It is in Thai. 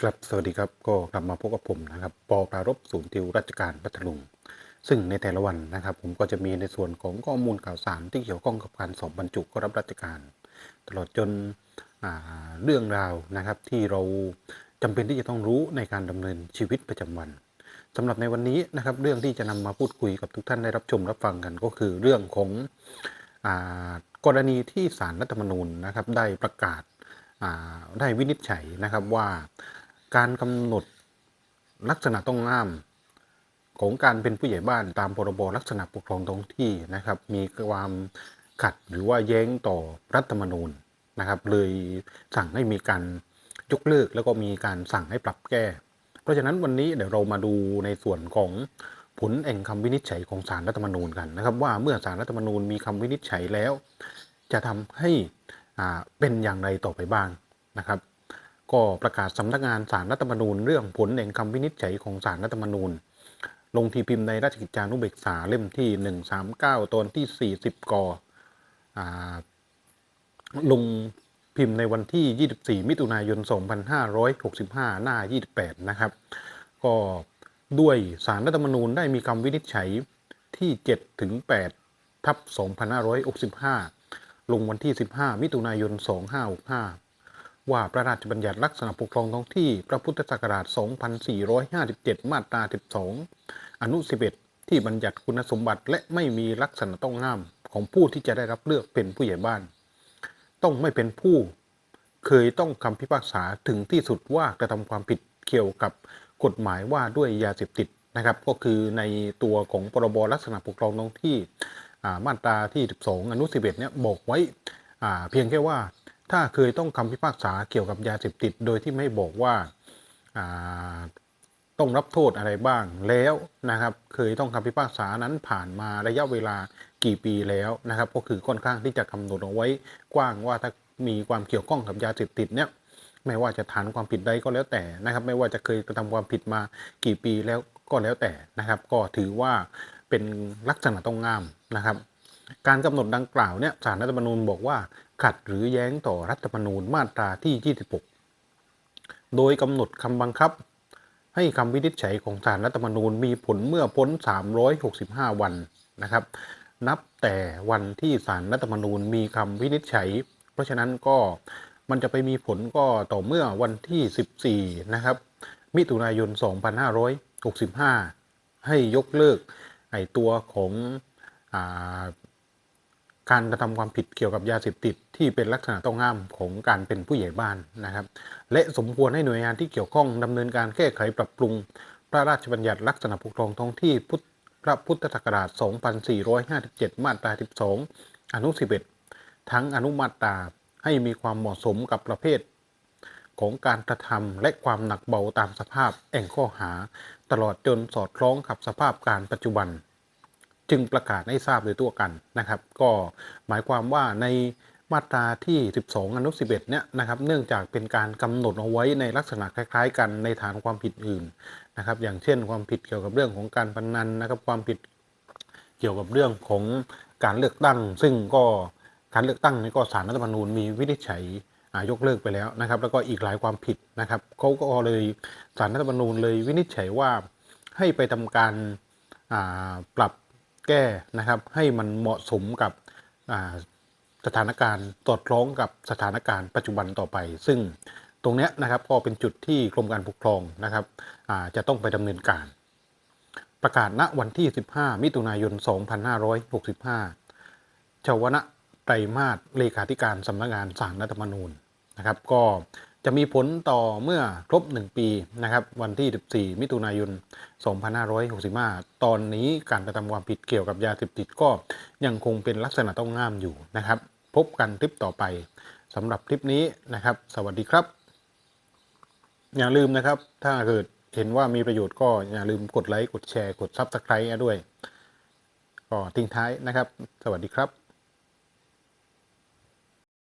ครับสวัสดีครับก็กลับมาพบกับผมนะครับปอปรารบศูนย์ติวราชการพัทลุงซึ่งในแต่ละวันนะครับ ผมก็จะมีในส่วนของข้อมูลข่าวสารที่เกี่ยวข้องกับการสอบบรรจุเข้ารับราชการ ตลอดจนเรื่องราวนะครับที่เราจำเป็นที่จะต้องรู้ในการดำเนินชีวิตประจำวันสำหรับในวันนี้นะครับเรื่องที่จะนำมาพูดคุยกับทุกท่านได้รับชมรับฟังกันก็คือเรื่องของอกรณีที่สารรัฐธรรมนูญนะครับได้ประกาศได้วินิจฉัยนะครับว่า การกำหนดลักษณะต้องห้าม ของการเป็นผู้ใหญ่บ้านตามพรบลักษณะปกครองท้องที่นะครับ มีความขัดหรือว่าแย้งต่อรัฐธรรมนูญนะครับ เลยสั่งให้มีการยกเลิกแล้วก็มีการสั่งให้ปรับแก้ เพราะฉะนั้นวันนี้เดี๋ยวเรามาดูในส่วนของผลแห่งคำวินิจฉัยของศาลรัฐธรรมนูญกันนะครับ ว่าเมื่อศาลรัฐธรรมนูญมีคำวินิจฉัยแล้ว จะทำให้อ่าเป็นอย่างไรต่อไปบ้างนะครับ ก็ประกาศสำนักงานสารรัฐธรรมนูญ เรื่องผลแห่งคำวินิจฉัยของสารรัฐธรรมนูญ ลงทีพิมพ์ในราชกิจจานุเบกษาเล่มที่ 139 ตอนที่ 40กอ่าลงพิมพ์ในวันที่ 24 มิถุนายน 2565 หน้า 28 นะครับ ก็ด้วยสารรัฐธรรมนูญได้มีคำวินิจฉัยที่ 7 ถึง 8 ทับ 2565 ลงวันที่ 15 มิถุนายน 2565 ว่าพระราชบัญญัติลักษณะปกครองท้องที่พระพุทธศักราช 2457 มาตรา 12 อนุ 11 ที่บัญญัติคุณสมบัติและไม่มีลักษณะต้องห้ามของผู้ที่จะได้รับเลือกเป็นผู้ใหญ่บ้าน ต้องไม่เป็นผู้ เคยต้องคำพิพากษาถึงที่สุดว่ากระทำความผิดเกี่ยวกับกฎหมายว่าด้วยยาเสพติดนะครับ ก็คือในตัวของพรบลักษณะปกครองท้องที่มาตราที่ 12 อนุ 11 เนี่ยบอกไว้เพียงแค่ว่า ถ้าเคยต้องคำพิพากษาเกี่ยวกับยาเสพติด โดยที่ไม่บอกว่าต้องรับโทษอะไรบ้างแล้วนะครับ เคยต้องคำพิพากษานั้นผ่านมาระยะเวลากี่ปีแล้วนะครับ ก็คือค่อนข้างที่จะกำหนดเอาไว้กว้างว่าถ้ามีความเกี่ยวข้องกับยาเสพติดเนี่ยไม่ว่าจะฐานความผิดใดก็แล้วแต่นะครับ ไม่ว่าจะเคยกระทำความผิดมากี่ปีแล้วก็แล้วแต่นะครับ ก็ถือว่าเป็นลักษณะต้องงามนะครับ การกำหนดดังกล่าวเนี่ยสารรัฐธรรมนูญบอกว่า ขัดหรือแย้งต่อรัฐธรรมนูญมาตราที่ 26 โดยกำหนดคำบังคับ ให้คำวินิจฉัยของสารรัฐธรรมนูญมีผลเมื่อพ้น 365 วันนะครับ นับแต่วันที่สารรัฐธรรมนูญมีคำวินิจฉัย เพราะฉะนั้นก็มันจะไปมีผลก็ต่อเมื่อวันที่ 14 นะครับ มิถุนายน 2565 ให้ยกเลิกไอตัวของอา การกระทำความผิดเกี่ยวกับยาเสพติดที่เป็นลักษณะต้องห้ามของการเป็นผู้ใหญ่บ้านนะครับ และสมควรให้หน่วยงานที่เกี่ยวข้องดำเนินการแก้ไขปรับปรุง พระราชบัญญัติลักษณะปกครองท้องที่พุทธพระพุทธศักราช 2457 มาตรา 12 อนุ 11 ทั้งอนุมาตราให้มีความเหมาะสมกับประเภท ของการกระทำและความหนักเบาตามสภาพแอ่งข้อหา ตลอดจนสอดคล้องกับสภาพการปัจจุบัน จึงประกาศให้ทราบโดยตัวกันนะครับ ก็หมายความว่าในมาตราที่ 12 อนุ 11 เนี่ยนะครับ เนื่องจากเป็นการกำหนดเอาไว้ในลักษณะคล้าย ๆ กันในฐานความผิดอื่นนะครับ อย่างเช่นความผิดเกี่ยวกับเรื่องของการพนันนะครับ ความผิดเกี่ยวกับเรื่องของการเลือกตั้ง ซึ่งก็การเลือกตั้งนี่ก็สารรัฐธรรมนูญมีวินิจฉัยยกเลิกไปแล้วนะครับ แล้วก็อีกหลายความผิดนะครับเขาก็เลยสารรัฐธรรมนูญเลยวินิจฉัยว่าให้ไปทำการปรับ แก้นะครับ ให้มันเหมาะสมกับสถานการณ์ตอดคล้องกับสถานการณ์ปัจจุบันต่อไป ซึ่งตรงนี้นะครับก็เป็นจุดที่กรมการปกครองนะครับจะต้องไปดำเนินการ ประกาศณวันที่ 15 มิถุนายน 2565ชาวนะไตรมาสเลขาธิการสำนักงานสารรัฐธรรมนูญนะครับ ก็ จะมีผลต่อเมื่อครบ 1 ปีนะครับวันที่ 14 มิถุนายน 2565 ตอนนี้การกระทำความผิดเกี่ยวกับยาเสพติดก็ยังคงเป็นลักษณะต้องห้ามอยู่นะครับ พบกันคลิปต่อไปสำหรับคลิปนี้นะครับ สวัสดีครับ อย่าลืมนะครับ ถ้าเกิดเห็นว่ามีประโยชน์ก็อย่าลืมกดไลค์ กดแชร์ กดซับสไครต์ด้วย ก็ทิ้งท้ายนะครับ สวัสดีครับ